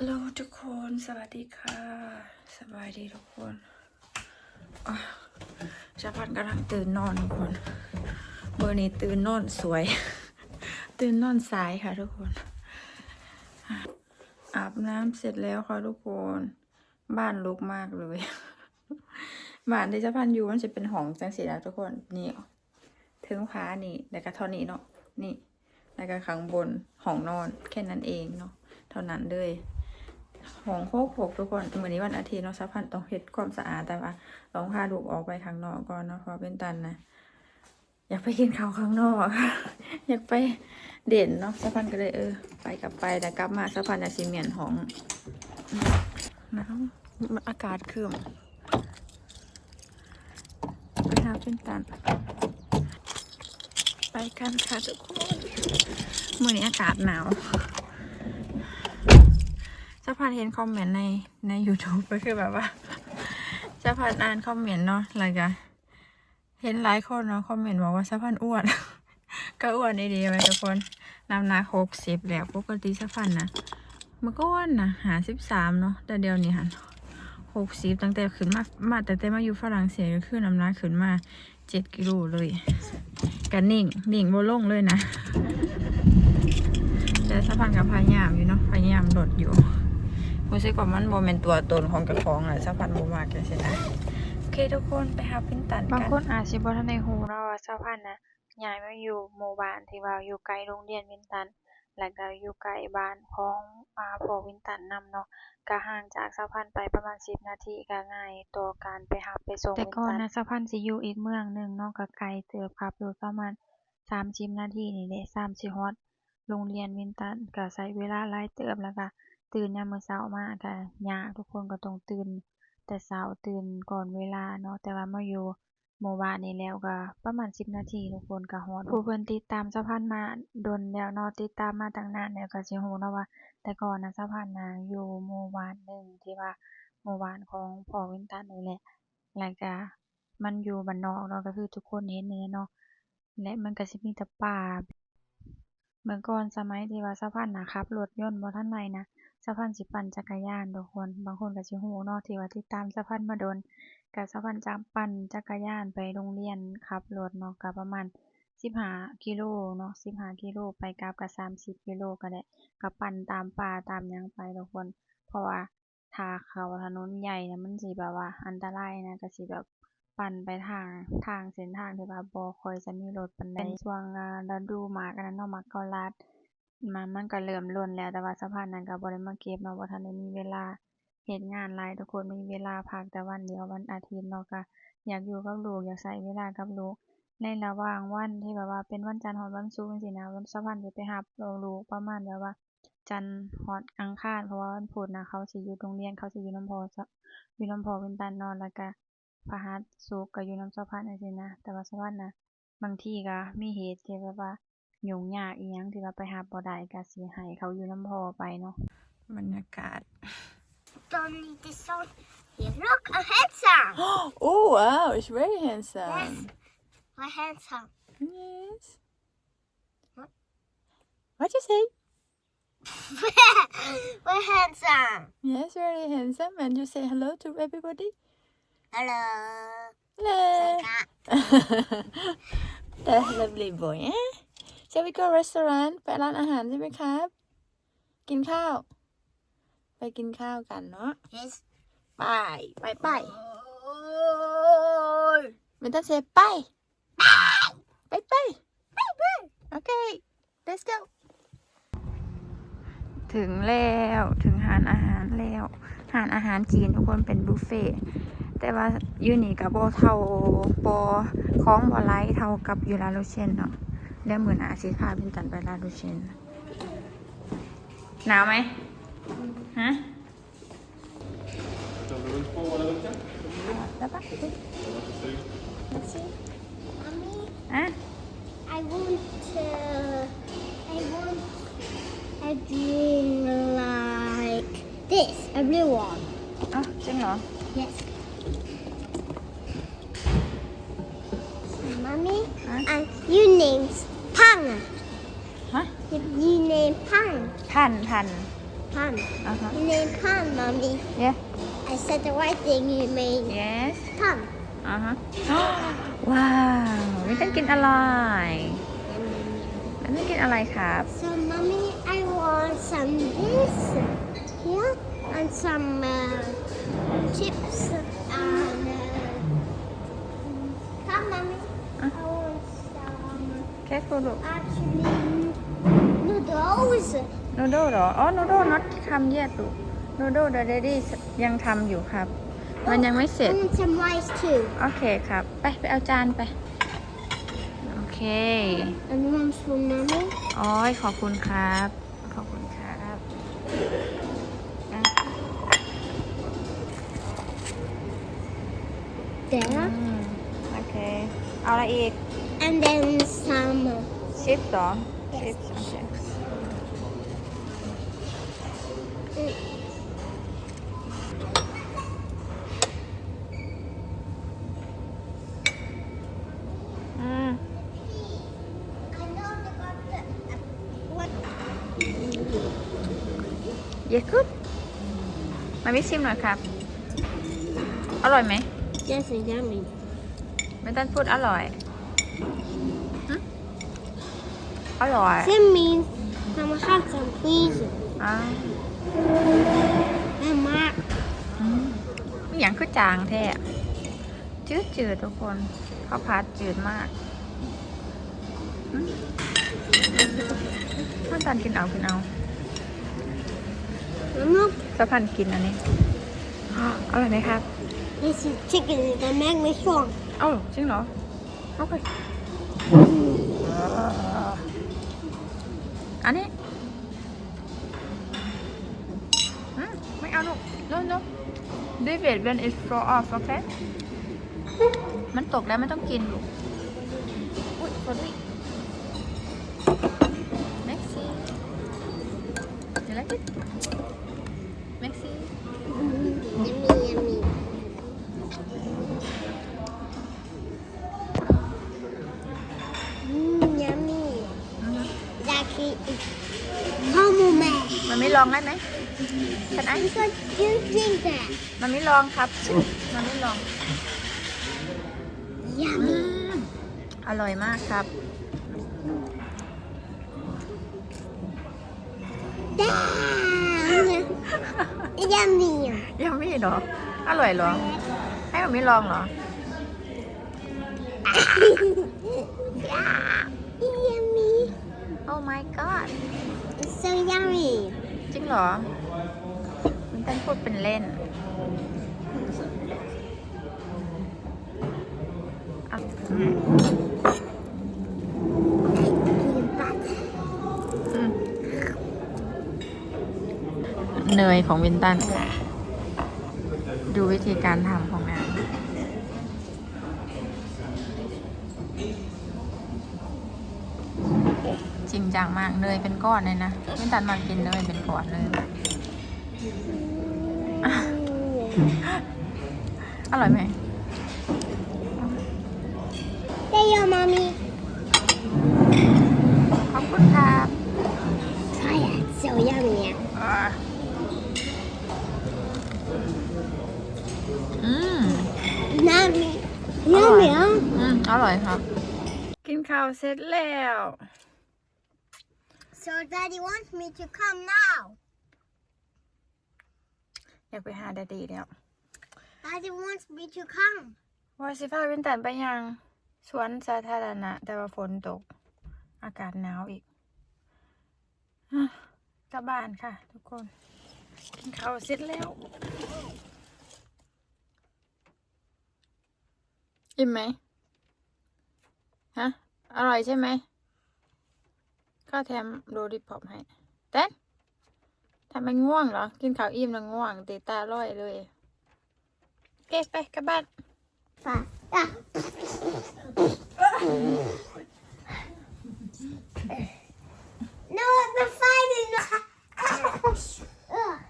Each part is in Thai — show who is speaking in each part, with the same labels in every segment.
Speaker 1: ลโหลทุกคนสวัสดีค่ะ สบายดีทุกคนชาพันกำลังตื่นนอนทุกคนเมื่อนี้ตื่นนอนสวย ตื่นนอนสายค่ะทุกคน อาบน้ำเสร็จแล้วค่ะทุกคน บ้านลุกมากเลยบ้านที่ชาพันอยู่มันจะเป็นห้องจังสีแล้วทุกคนนี่ถึงพานี่แล้วก็ท่านี้เนาะนี่แล้วก็ข้างบนห้องนอนแค่นั้นเองเนาะเท่านั้นเลย ห้องโคกหกทุกคนวันนี้วันอาทิตย์เนาะซับพันต้องเฮ็ดความสะอาดแต่ว่าต้องพาลูกออกไปข้างนอกก่อนเนาะเพราะเป็นตันนะอยากไปกินข้าวข้างนอกอยากไปเด่นเนาะซับพันก็เลยเออ ไปกลับไปแต่กลับมาซับพันจะซีเมียนห้องหนาวอากาศคืมไปหาเป็นตัน ไปกันค่ะทุกคนเมื่อนี้อากาศหนาว จะผ่านเห็นคอมเมนต์ในใน YouTube ก็คือแบบว่า จะผ่านอ่านคอมเมนต์เนาะอะไรกันเห็นหลายคนเนาะคอมเมนต์บอกว่าสะพานอ้วน ก็อ้วนดีๆไหมทุกคนน้ำหนักหกสิบแล้วปกติสะพานนะมันก็อ้วนนะหาสิบสามเนาะแต่เดียวนี้หันหกสิบตั้งแต่ขึ้นมามาแต่แต่มาอยู่ฝรั่งเศสก็คือน้ำหนักขึ้นมาเจ็ดกิโลเลยกันนิ่งนิ่งโบล่งเลยนะแต่สะพานกับพยายามอยู่เนาะพยายามลดอยู่ รู้สึกว่ามันโมเมนตัวตนของกระของแหละสะพานโมมากเลยสินะโอเคทุกคนไปหาพินตัน
Speaker 2: บาง
Speaker 1: กัน
Speaker 2: คนอาจสิบ่ทันได้ฮู้เนาะว่าชาวพันธุ์น่ะย้ายมาอยู่หมู่บ้านที่ว่าอยู่ไกลโรงเรียนวินตันแล้วก็อยู่ใกล้บ้านของอ่าพ่อวินตันนํเนาะก็ห่างจากชาวพันธุ์ไปประมาณ 10 นาทีก็ง่ายต่อการไปรับไปส่งแต่ก่อนน่ะชาวพันธุ์สิอยู่อีกเมืองหนึงเนาะก็ไกลเติบขับรถประมาณ30นาทีนี่แหละ3สิฮอดโรงเรียนวินตันก็ใช้เวลาหลายเติบแล้วก็ ตื่นยามมื้อเช้ามาก็ยาก ทุกคนก็ต้องตื่นแต่เช้า ตื่นก่อนเวลาเนาะ แต่ว่ามาอยู่หมู่บ้านนี้แล้วก็ประมาณ10นาทีทุกคนก็ฮอด ผู้เพิ่นติดตามสะพานมาดนแล้วเนาะ ติดตามมาตั้งนานแล้วก็สิฮู้เนาะว่า แต่ก่อนน่ะสะพานน่ะอยู่หมู่บ้านหนึ่งที่ว่าหมู่บ้านของพ่อวินตันนี่แหละ แล้วก็มันอยู่บ้านนอกเนาะก็คือทุกคนเห็นนี่แหละเนาะ และมันก็สิมีแต่ป่า เมื่อก่อนสมัยที่ว่าสะพานน่ะขับรถยนต์บ่ทันได้นะ สะพานสิปั่นจักรยานทุกคน บางคนก็สิฮู้เนาะที่ว่าติดตามสะพานมาโดนก็สะพานจะปั่นจักรยานไปโรงเรียนขับรถเนาะก็ประมาณ15กิโลเนาะ15กิโลไปกลับก็30กิโลก็ได้ก็ปั่นตามป่าตามหยังไปทุกคน เพราะว่าถ้าเขาถนนใหญ่น่ะมันสิแบบว่าอันตรายนะก็สิแบบปั่นไปทางทางเส้นทางที่ว่าบ่ค่อยจะมีรถปานใดเป็นช่วงอ่าฤดูหมากอันนั้นเนาะหมากเกาลัด มันมันก็เริ่มล้นแล้ว แต่ว่าสะพานนั้นก็บ่ได้มาเก็บเนาะ บ่ทันได้มีเวลา เฮ็ดงานหลาย ทุกคนมีเวลาพักแต่วันเดียว วันอาทิตย์เนาะ ก็อยากอยู่กับลูก อยากใช้เวลากับลูก ในระหว่างวันที่แบบว่าเป็นวันจันทร์ฮอดวันศุกร์จังซี้นะ วัน สะพานสิไปรับเอาลูกประมาณแบบว่า จันทร์ฮอดอังคาร เพราะว่าวันพุธน่ะ เขาสิอยู่โรงเรียน เขาสิอยู่นำพ่อซะอยู่นำพ่อเป็นตันเนาะ แล้วก็พฤหัส ศุกร์ก็อยู่นำสะพานจังซี้นะ แต่ว่าสะพานน่ะ บางทีก็มีเหตุที่แบบว่า ยุ่งยากอิหยังที่ว่าไปรับบ่ได้ก็สิให้เขาอยู่นำพ่อไปเนาะ
Speaker 1: บรรยากาศ
Speaker 3: Don't need the salt. Here, look, a handsome.
Speaker 1: oh wow it's very handsome
Speaker 3: Yes. My handsome.
Speaker 1: yes
Speaker 3: What?
Speaker 1: what you say
Speaker 3: We're handsome.
Speaker 1: yes very handsome and you say hello to everybody
Speaker 3: Hello.
Speaker 1: hello
Speaker 3: Saka.
Speaker 1: That's lovely boy เอ๊ะ Shall we go restaurant ไปร้านอาหารใช่ไหมครับ กินข้าว ไปกินข้าวกันเนาะ
Speaker 3: Yes.
Speaker 1: ไป ไปไป
Speaker 3: Oh.
Speaker 1: ไม่ต้องเซไปไปไปโอเค let's go ถึงแล้วถึงหานอาหารแล้วหานอาหารจีนทุกคนเป็นบุฟเฟ่ต์แต่ว่าอยูนี่กับโบเท่าโบคล้องบอไลท์เท่ากับยูราโลเชนเนาะ แล้วเหมือนอาซิพาเป็นตันไปลาโลเชนหนาวไหมฮะแล้วปะเฮ้ย Let's see
Speaker 3: Mommy,
Speaker 1: อะ
Speaker 3: I want to. I want a dream like this, a blue one.
Speaker 1: อ๋อจริงเหรอ
Speaker 3: Yes. Mommy,
Speaker 1: Huh?
Speaker 3: and you name's Pang.
Speaker 1: ฮะ
Speaker 3: You, you name Pang.
Speaker 1: พันพัน
Speaker 3: Pan.
Speaker 1: Uh-huh.
Speaker 3: You named Pan, Mommy.
Speaker 1: Yeah
Speaker 3: I said the right thing. You made
Speaker 1: yes
Speaker 3: Pan.
Speaker 1: อ่าฮะว้าววินตันกินอะไรวินตันกินอะไรครับ
Speaker 3: So, Mommy, I want some this here and some uh, chips and. Uh, come, Mommy. I want some.
Speaker 1: แค่ฟูลูก
Speaker 3: Actually, noodles.
Speaker 1: นูโดเหรอ อ๋อนูโดน็อตทำแยกลูกนูโดเดดดี้ยังทำอยู่ครับ มันยังไม่เสร็จ
Speaker 3: I want some rice too.
Speaker 1: โอเคครับ ไปไปเอาจานไป โอเค
Speaker 3: And one for Mommy.
Speaker 1: อ๋อขอบคุณครับ ขอบคุณครับอะ
Speaker 3: There.
Speaker 1: อืมโอเค เอาอะไรอีก
Speaker 3: And then some. uh,
Speaker 1: ชิปเหรอ
Speaker 3: Yes.
Speaker 1: ชิปโอเคอืม
Speaker 3: I know they got the. Uh, what?
Speaker 1: เยอะขึ้นมามิชิมหน่อยครับ อร่อยไหม
Speaker 3: Yes, it's yummy.
Speaker 1: ไม่ต้องพูดอร่อยหึ อร่อย
Speaker 3: That means I'm gonna have some please.
Speaker 1: อ้าว
Speaker 3: And Mark.
Speaker 1: อืมอหย่างคือจางแท้จืดจืดๆทุกคนข้าวผัดจืดมากอืมท่านตันกินเอากินเอา
Speaker 3: Look,
Speaker 1: สะพันกินอันนี้อ้าวอร่อยไหมครับ
Speaker 3: this is chicken. It's gonna make me strong.
Speaker 1: เอ้าจริงเหรอ โอเคอั นนี้อืมไม่เอาลูก no no leave it when it's fall off okay มันตกแล้วไม่ต้องกินลูก อุ้ยขอด้วย Maxi you like it องได้ไหมฉันไอ้
Speaker 3: Because you think that.
Speaker 1: มันไม่ลองครับ มันไม่ลอง
Speaker 3: Yummy.
Speaker 1: อร่อยมากครับ
Speaker 3: Damn. Yummy.
Speaker 1: ยังไม่เหรอ อร่อยเหรอ ให้มันไม่ลองเหรอ
Speaker 3: yummy.
Speaker 1: Oh my god
Speaker 3: It's so yummy.
Speaker 1: จริงเหรอ มันต้องพูดเป็นเล่นอะ
Speaker 3: Peanut butter.
Speaker 1: อืมเนยของวินตัน ดูวิธีการทำของ นางจริงจังมากเนยเป็นก้อนเลยนะวินตันมากินเนยเป็นก้อนเลย อร่อยไหม
Speaker 3: There you go, mommy.
Speaker 1: ขอบคุณครับ
Speaker 3: Oh, yeah, it's so yummy.
Speaker 1: อ่าอืม
Speaker 3: Yummy. Yummy, huh?
Speaker 1: อืมอร่อยครับ กินข้าวเสร็จแล้ว
Speaker 3: So daddy wants me to come now.
Speaker 1: อยากไปหาแดดดี้แล้ว
Speaker 3: Daddy wants me to come.
Speaker 1: ว่าสิพาวินตันไปยังสวนสาธารณะ แต่ว่าฝนตก อากาศหนาวอีกอะกลับบ้านค่ะ ทุกคนกินข้าวเสร็จแล้ว อิ่มไหมฮะ อร่อยใช่ไหม ก็แถมโรดิพอปให้เต้นทำไมง่วงเหรอ กินข้าวอิ่มแล้วง่วงตีตาลอยเลยโอเคไปกลับบ้าน
Speaker 3: Five. Ah. no, the fight is not. Ugh.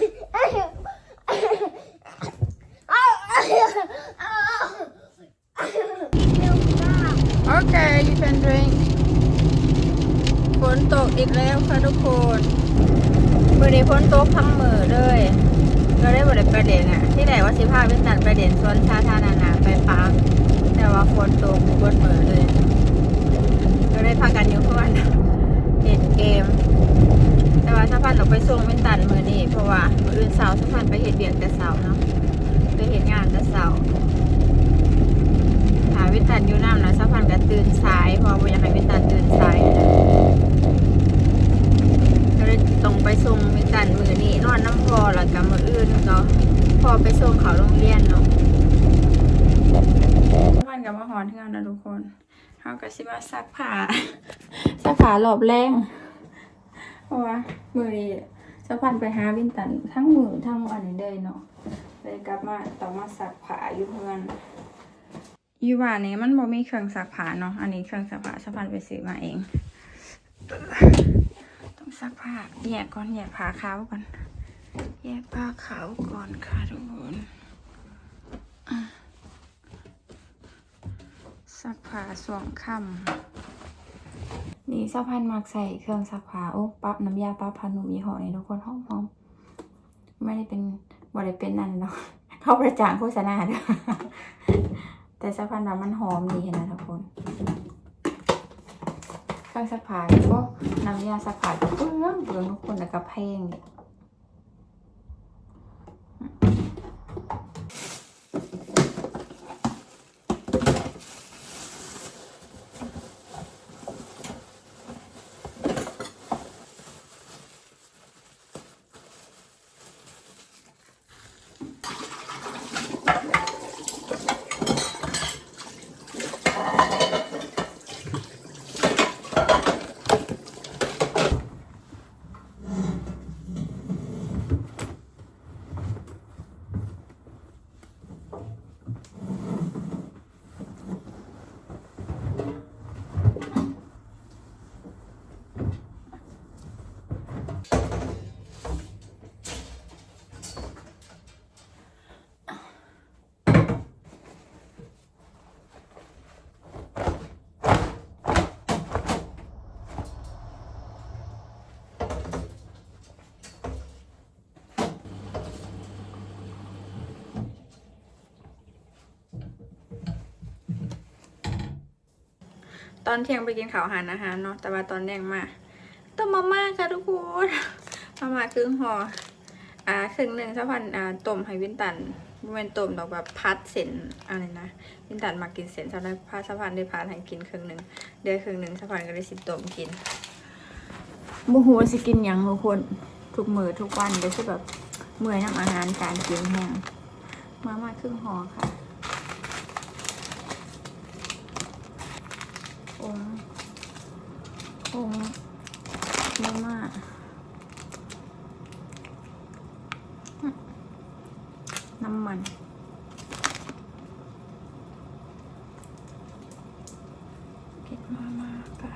Speaker 1: อี Okay, you can drink. ฝนตกอีกแล้วค่ะทุกคนบริฝนตกทั้งมือเลย ก็ได้บริประเด็นอะที่ไหนว่าสิภาพวนตันประเด็นสวนชาธานานาไปปังแต่ว่าฝนตกบนมือเลย ก็ได้พากันอยู่เพื่อนเด็ดเกม แต่ว่าสัพันออกไปส่งเวนตันมือนี่เพราะว่าอื่นสาวสัพันไปเหตุเบียงแต่สาวเนาะ งานแต่เสาร์หาวิตันอยู่น้ำนะสะพานก็ตื่นสายเพราะว่าอยากให้วิตันตื่นสายนะก็เลยต้องไปส่งมิตันมือนี้นอนน้ำพอแล้วกับมืออื่นก็พอไปส่งเขาโรงเรียนเนาะพันกับมาหอนเทือนนะทุกคนเขาก็สิมาซักผ้าซักผ้าหลอบแรงเพราะว่ามือนี้สะพันไปหาวินตันทั้งมือทั้งอันนี้เลยเนาะ เลยกลับมาต้องมาซักผ้าอยู่เพื่อนอีว่านี้มันบ่มีเครื่องซักผ้าเนาะอันนี้เครื่องซักผ้าสะพันไปซื้อมาเอง ต้องซักผ้าแยกก่อนแยกผ้าขาวก่อนแยกผ้าขาวก่อนค่ะทุกคนอะซักผ้าสวงค่ำนี่สะพานมักใส่เครื่องซักผ้าโอ้ปั๊บน้ำยาปั๊บพันหนุ่มยี่ห้อนี้ทุกคนหอมหอมไม่ได้เป็น บ่ได้เป็นนั่นเนาะเข้าประจางโฆษณาเด้อแต่สะพานว่ามันหอมดีนะทุกคนเครื่องซักผ้าก็น้ำยาซักผ้าก็เปื้องเปื้องทุกคนแล้วก็แพงเนี่ย อนเที่ยงไปกินข้าวหารอาหารเนาะแต่ว่าตอนแดงมาต้มมาม่าค่ะทุกคนมาม่าครึ่งห่ออ่าครึ่งหนึ่งสะพันอ่าต้มให้วินตันบ่แม่นต้มดอกแบบพัดเส้นอะไรนะวินตันมากินเส้นสำหรับพาสะพันได้พาให้กินครึ่งหนึ่งเดือครึ่งหนึ่งสะพันก็ได้สิต้มกินบ่ฮู้ว่าสิกินหยังทุกคนทุกมือทุกวันเดี๋ยวสิแบบเมื่อยน้ำอาหารการกินแห้งมาม่าครึ่งห่อค่ะ องค์ องค์มาม่าอืมน้ำมันเผ็ดมาม่าค่ะ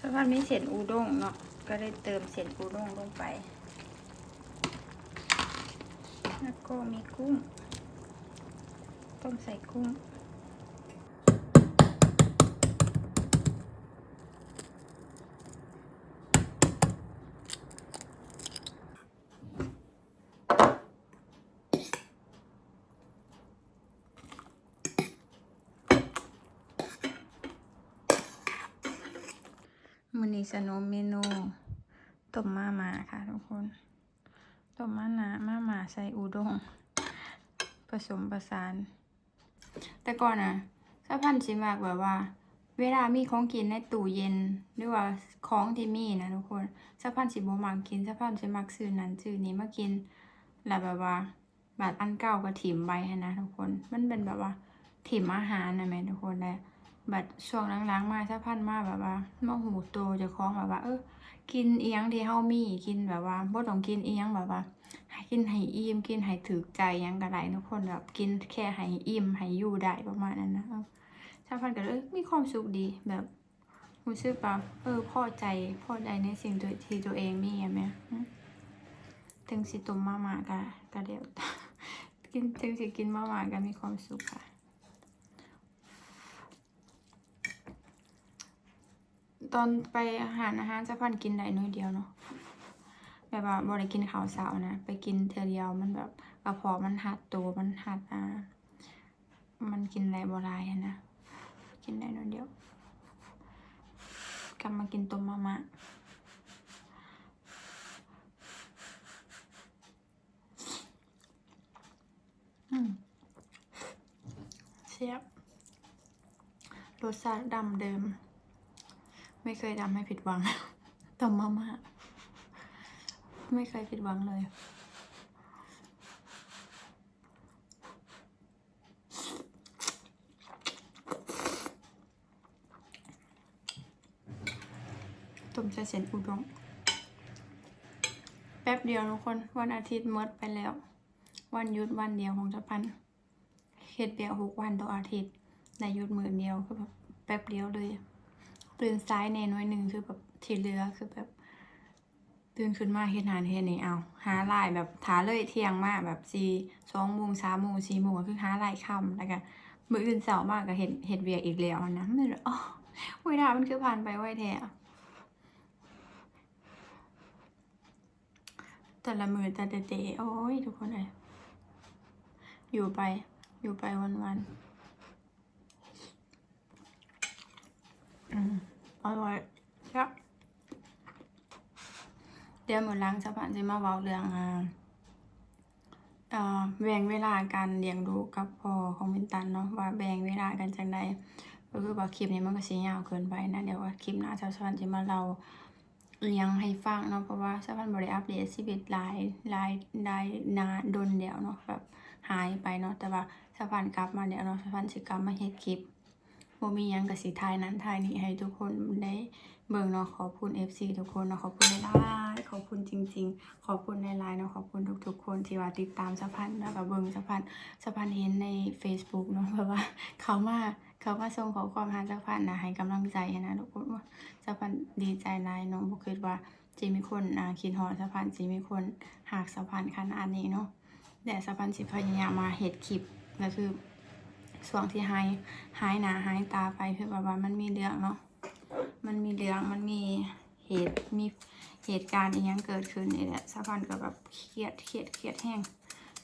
Speaker 1: สะพานมีเศษอูด้งเนาะ ก็ได้เติมเศษปูด้งลงไป แล้วก็มีกุ้ง ต้มใส่กุ้ง สโนมเมนูต้มมาหมาค่ะทุกคนต้มมาหนามาหมาใส่อูด้งผสมประสาน แต่ก่อนอะสะพันชิมากแบบว่า เวลามีของกินในตู้เย็น หรือว่าของที่มีนะทุกคนสะพันสิบ่มักกินสะพันสิมักซื้อนั้นซื้อนี้มากินแล้วแบบว่าบาดอันเก่าก็ถิ่มไปหั้นนะทุกคน มันเป็นแบบว่าถิ่มอาหารนะแม่ทุกคนแล้ว บัดช่วงหลังๆมาถ้าพันมาแบบว่ามาหูโตจะคล้องแบบว่า เออกินเอียงที่เฮามีกินแบบว่าบ่ต้องกินเอียงแบบว่าให้กินให้อิ่มกินให้ถึกใจยังก็ได้ทุกคนแบบกินแค่ให้อิ่มให้อยู่ได้ประมาณนั้นนะเออถ้าพันก็เลยเอ้ยมีความสุขดีแบบรู้สึกแบบเออพอใจพอใจในสิ่งตัวที่ตัวเองมีอะแม่อืมถึงสิตุมมาหมากะกะเดียวกินถึงสิกินมาหมากะมีความสุขค่ะ ตอนไปอาหารอาหารจะพันกินได้น้อยเดียวเนาะแบบว่าบ่ได้กินข้าวเช้านะไปกินเทื่อเดียวมันแบบกระเพาะมันหัดตัวมันหัดอ่ามันกินอะไรบ่ลายอะนะกินได้น้อยเดียว กลับมากินต้มมะมะเสียบรสชาติดำเดิม ไม่เคยทำให้ผิดหวังต้มมะมะไม่เคยผิดหวังเลยต้มใส่เส้นอุด้งแป๊บเดียวทุกคน วันอาทิตย์หมดไปแล้ว วันหยุดวันเดียวของจะพันเฮ็ดเบียกหกวันต่ออาทิตย์ในหยุดหมือเดียวคือแบบแป๊บเดียวเลย ตื่นซ้ายแน่น้อยหนึ่งคือแบบที่เหลือคือแบบ ตื่นขึ้นมาเฮ็ดหานเฮ็ดนี่เอาหาลายแบบถาเลยเที่ยงมากแบบสี่สองโมงสามโมงสี่โมงก็คือหาลายค่ำแล้วก็มื้ออื่นเช้ามากก็เฮ็ดเฮ็ดเวียกอีกแล้วนะมันเลยอ๋อเวลามันคือผ่านไปไวแท้แต่ละมือแต่เดย์โอ้ยทุกคนเลยอยู่ไปอยู่ไปวันวัน อืมอร่อยครับเดี๋ยวมือล้างสะพานจะมาเว้าเรื่องอ่าแบ่งเวลาการเลี้ยงดูกับพ่อของวินตันเนาะว่าแบ่งเวลากันจังใดก็คือว่าคลิปนี้มันก็สิยาวเกินไปนะเดี๋ยวว่าคลิปหน้าสะพานจะมาเล่าเลี้ยงให้ฟังเนาะเพราะว่าสะพันบริอัปเดตชีวิตหลายหลายหลายนานโดนเดียวเนาะแบบหายไปเนาะแต่ว่าสะพันกลับมาเดี๋ยวเนาะสะพันสิกลับมาเฮ็ดคลิป บ่มียังกับสิทายนั้นทายนี้ให้ทุกคนได้เบิ่งเนาะขอบคุณ FC ทุกคนเนาะขอบคุณหลายๆขอบคุณจริง ๆ ขอบคุณหลายๆเนาะขอบคุณทุกๆ คนที่ว่าติดตามสะพันแล้วก็เบิ่งสะพันสะพันเห็นใน Facebook เนาะแบบว่าเขามาเขามาส่งขอความหาสะพันนะให้กำลังใจนะทุกคนว่าสะพานดีใจหลายเน้องบ่คิดว่าจะมีคนอ่าคิดฮอดสะพานสิมีคนหากสะพานขนาดนี้เนาะแต่สะพานสิพยายามมาเฮ็ดคลิปก็คือ ช่วงที่หายหายหนาหายตาไปคือแบบว่ามันมีเรื่องเนาะมันมีเรื่องมันมีเหตุมีเหตุการณ์อีหยังเกิดขึ้นนี่แหละสะพานก็แบบเครียดเครียดเครียดแห้ง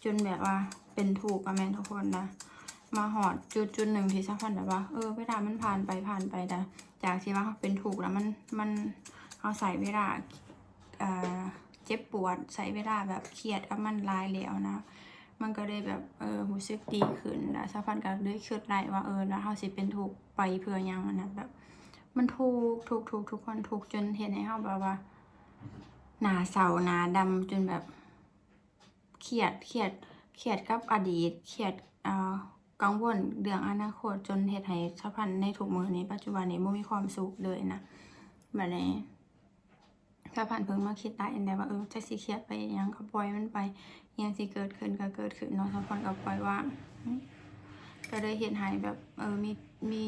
Speaker 1: จนแบบว่าเป็นถูกข์อะแม่นทุกคนนะมาหอดจุดจุดหนึ่งที่สะพานแบบว่าเออเวลามันผ่านไปผ่านไปแต่จากที่ว่าเขาเป็นถูกแล้วมันมันเขาใส่เวลาเอ่อเจ็บปวดใส่เวลาแบบเครียดกับมันลายแล้วนะ มันก็เลยแบบเออรู้สึกดีขึ้นแล้วสักพักก็เลยคิดได้ว่าเออแล้วเขาสิเป็นถูกไปเพื่อยังนะแบบ มันถูกถูกถูกทุกคนถูกจนเห็นให้เขาแบบว่า หนาเศร้าหนาดำจนแบบเครียดเครียดเครียดกับอดีตเครียดเอ่อกังวลเรื่องอนาคตจนเฮ็ดให้ชาพันธ์ในทุกมือนี้ปัจจุบันนี้บ่มีความสุขเลยนะแบบนี้ชาพันธ์เพิ่งมาคิดได้แต่ว่าเออจะสิเครียดไปยังก็ปล่อยมันไป ยังสิเกิดขึ้นก็เกิดขึ้นเนาะชาวพันก็ปล่อยว่างก็เลยเฮ็ดให้แบบเออมีมี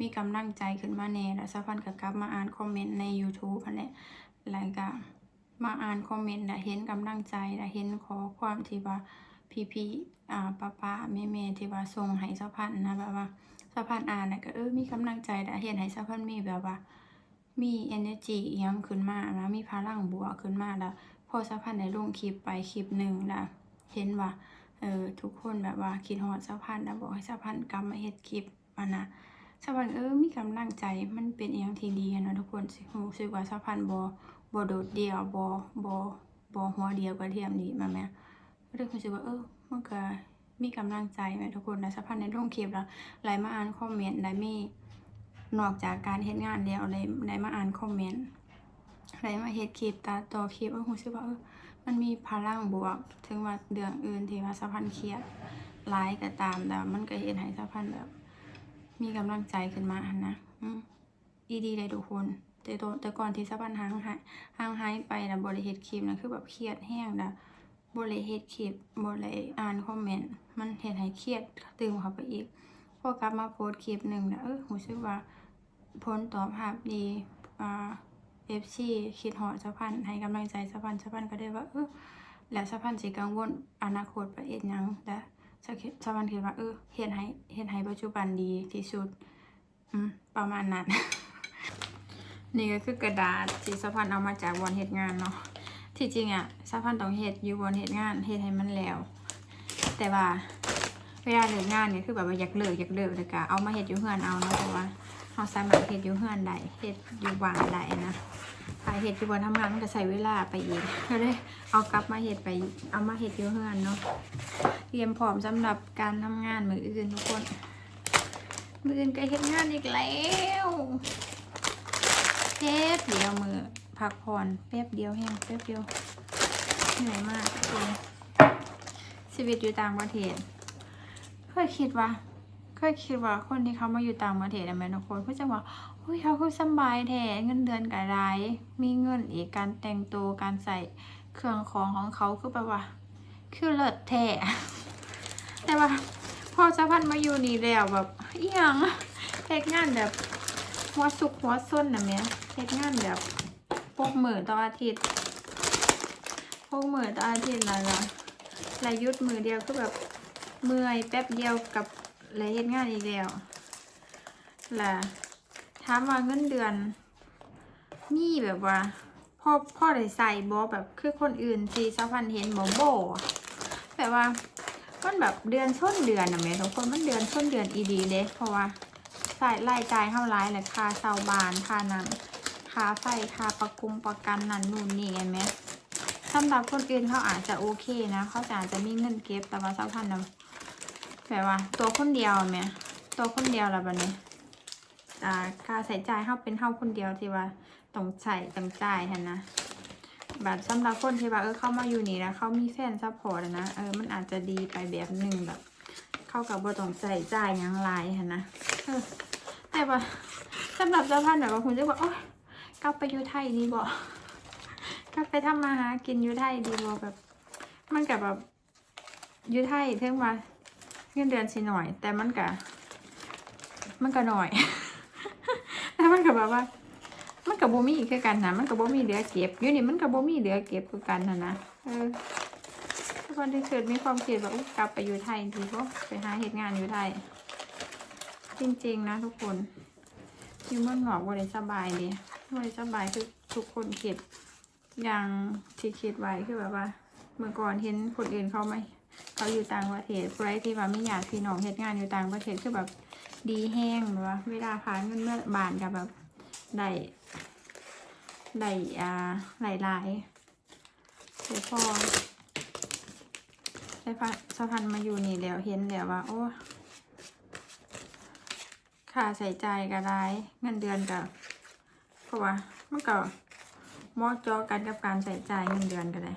Speaker 1: มีกำลังใจขึ้นมาแน่แล้วชาวพันก็กลับมาอ่านคอมเมนต์ใน YouTube นั่นแหละแล้วก็มาอ่านคอมเมนต์แล้วเห็นกำลังใจแล้วเห็นขอความที่ว่าพี่พี่อ่าป้าป้าแม่แม่ที่ว่าส่งให้สะพันนะแบบว่าสะพันอ่านแล้วก็เออมีกำลังใจแต่เห็นให้สะพันมีแบบว่ามี energy อิหยังขึ้นมาแล้วมีพลังบวกขึ้นมาแล้ว พอสะพันได้ลงคลิปไปคลิปหนึ่งแล้วเห็นว่าเออทุกคนแบบว่าคิดฮอดสะพันแล้วบอกให้สะพันกลับมาเฮ็ดคลิปอันะสะพันเออมีกำลังใจมันเป็นเอหย่างที่ดีนะทุกคนสิรู้สึกว่าสะพันบ่บ่โดดเดี่ยวบ่บ่บ่หัวเดียวกระเทียมดีมาแม่ก็เลยรู้สึกว่าเออมันก็มีกำลังใจแหมทุกคนนะสักพักในลงคลิปแล้วไลน์มาอ่านคอมเมนต์ได้มีนอกจากการเฮ็ดงานแล้วเลยได้มาอ่านคอมเมนต์ ได้มาเฮ็ดคลิปตัดต่อคลิปเออรู้สึกว่าเออมันมีพลังบวก ถึงว่าเรื่องอื่นที่ว่าสักพันเครียดหลายก็ตามแต่มันก็เฮ็ดให้สักพันแบบ มีกำลังใจขึ้นมาหันนะอืมดีดีเลยทุกคน แต่ตแต่ก่อนที่สักพันห่างหายห่างหายไปนะบริเฮ็ดคลิปนะคือแบบเครียดแห้งนะบ่เลยเฮ็ดคลิปบ่เลยอ่านคอมเมนต์มันเฮ็ดให้เครียดตื่มเข้าไปอีกพอกลับมาโพสคลิปหนึ่งแล้วเออรู้สึกว่าผลตอบรับดีอ่า FC คิดฮอดสะพันให้กำลังใจสะพันสะพันก็ได้ว่าเออแล้วสะพันสิกังวลอนาคตไปเอ็ดหยังและสะสะพันคิดว่าเออเฮ็ดให้เฮ็ดให้ปัจจุบันดีที่สุดอืมประมาณนั้น นี่ก็คือกระดาษที่สะพันเอามาจากวันเฮ็ดงานเนาะที่จริงอะสะพันต้องเฮ็ดอยู่วันเฮ็ดงานเฮ็ดให้มันแล้ว แต่ว่า เวลาเลิกงานเนี่ยคือแบบว่าอยากเลิกอยากเลิกเลยกะเอามาเฮ็ดอยู่เฮือนเอาเนาะเพราะว่าเราสามารถเฮ็ดอยู่เฮือนได้เฮ็ดอยู่บ้านได้นะถ้าเฮ็ดอยู่บนทำงานมันก็ใช้เวลาไปอีกก็เลยเอากลับมาเฮ็ดไปเอามาเฮ็ดอยู่เฮือนเนาะเตรียมพร้อมสำหรับการทำงานมืออื่นทุกคนมืออื่นก็เฮ็ดงานอีกแล้วเฮ็ดเดียวมือพักผ่อนแป๊บเดียวแห้งแป๊บเดียวเหนื่อยมากทุกคนชีวิตอยู่ต่างประเทศ เคยคิดว่าเคยคิดว่าคนที่เขามาอยู่ต่างประเทศอะแม่ทุกคนเขาจะว่าเฮ้ยเขาคือสบายแท้เงินเดือนก็ได้มีเงินอีกการแต่งตัวการใส่เครื่องของของเขาคือแบบว่า คือเลิศแท้แต่ว่าพอสะพันมาอยู่นี่แล้วแบบอหยังเฮ็ดงานแบบหัวสุกหัวส้นนะแม่เฮ็ดงานแบบพวกมือต่ออาทิตย์พวกมือต่ออาทิตย์แล้วก็รายยุดมือเดียวคือแบบ เมื่อยแป๊บเดียวกับเลยเฮ็ดงานอีกแล้วล่ะถามว่าเงินเดือนมีแบบว่าพ่อพ่อได้ใส่บอแบบคือคนอื่นที่สะพันเห็นบอโบแบบว่ามันแบบเดือนส้นเดือนนะแม่ทุกคนมันเดือนส้นเดือนอีดีเลยเพราะว่าใส่รายจ่ายเท่าไรแหละค่าเช่าบ้านค่าน้ำค่าไฟค่าประกุงประกันนั่นนู่นนี่ไงแม่สำหรับคนอื่นเขาอาจจะโอเคนะเขาอาจจะมีเงินเก็บแต่ว่าสะพันนะ แบบว่า ตัวคนเดียวแม่ตัวคนเดียวแล้วบัดนี้อ่าค่าใช้จ่ายเฮาเป็นเฮาคนเดียวที่ว่าต้องใช้ต้องจ่ายหันนะบัดสำหรับคนที่ว่าเออเข้ามาอยู่นี่นะเขามีแฟนซัพพอร์ตนะเออมันอาจจะดีไปแบบหนึ่งแบบ เข้ากับบ่ต้องใช้จ่ายยังหลายหันนะเออแต่ว่าสำหรับเจ้าพันธุ์แบบว่าคุณจะบอกโอ๊ยกลับไปอยู่ไทยดีบ่กลับไปทำมาหากินอยู่ไทยดีบ่แบบ มันกับแบบอยู่ไทยเท่งว่า เงินเดือนสิหน่อย แต่มันก็มันก็หน่อย แต่มันก็แบบว่า มันกับโบมีคือกันนะมันกับโบมีเหลือเก็บอยู่นี่มันกับโบมีเหลือเก็บคือกันนะนะเออทุกคนที่เกิดมีความคิดว่าอุ๊ยกลับไปอยู่ไทยดีก็ไปหาเหตุงานอยู่ไทยจริงๆนะทุกคนอยู่เมืองนอกบริสบายดีบริสบายคือทุกคนคิดอย่างที่คิดไว้คือแบบว่า เมื่อก่อนเห็นคนอื่นเขาไหม เขาอยู่ต่างประเทศใครที่ว่าไม่อยากพี่น้องเฮ็ดงานอยู่ต่างประเทศคือแบบดีแห้งแบบว่าเวลาผ่านเงินเมื่อบานกับแบบได้ได้อ่าหลายหลายเดี๋ยวพอได้พันสะพันมาอยู่นี่แล้วเห็นแล้วว่า โอ้ค่าใส่ใจายก็ได้เงินเดือนก็เพราะว่ามันก็มอจอกันกับการใส่ใจายเงินเดือนก็ได้